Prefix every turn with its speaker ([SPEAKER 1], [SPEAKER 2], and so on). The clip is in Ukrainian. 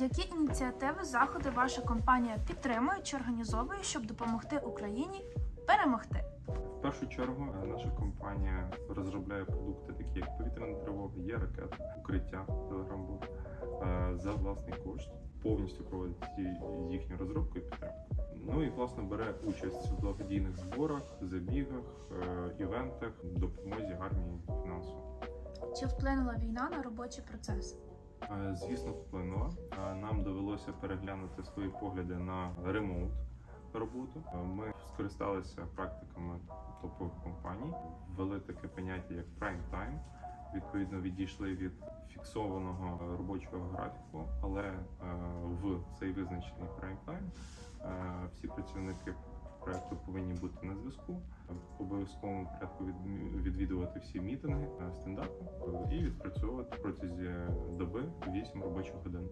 [SPEAKER 1] Які ініціативи, заходи ваша компанія підтримує чи організовує, щоб допомогти Україні перемогти?
[SPEAKER 2] В першу чергу е, наша компанія розробляє продукти, такі як повітряна тривога, є ракета, укриття телеграм-бот е, за власний кошт. Повністю проводить їхню розробку і підтримку. Ну і власне бере участь в благодійних зборах, забігах, е, івентах, допомозі армії фінансово.
[SPEAKER 1] Чи вплинула війна на робочий процес?
[SPEAKER 2] Е, Звісно, вплинула. Е, Нам довелося переглянути свої погляди на ремоут роботу. Е, Ми скористалися практиками топових компаній, ввели таке поняття як prime time. Відповідно, відійшли від фіксованого робочого графіку, але в цей визначений time е, всі працівники проекту повинні бути на зв'язку, в обов'язковому порядку відвідувати всі мітинги, стендапу стендапи е, і відпрацьовувати протязі доби 8 робочих годин.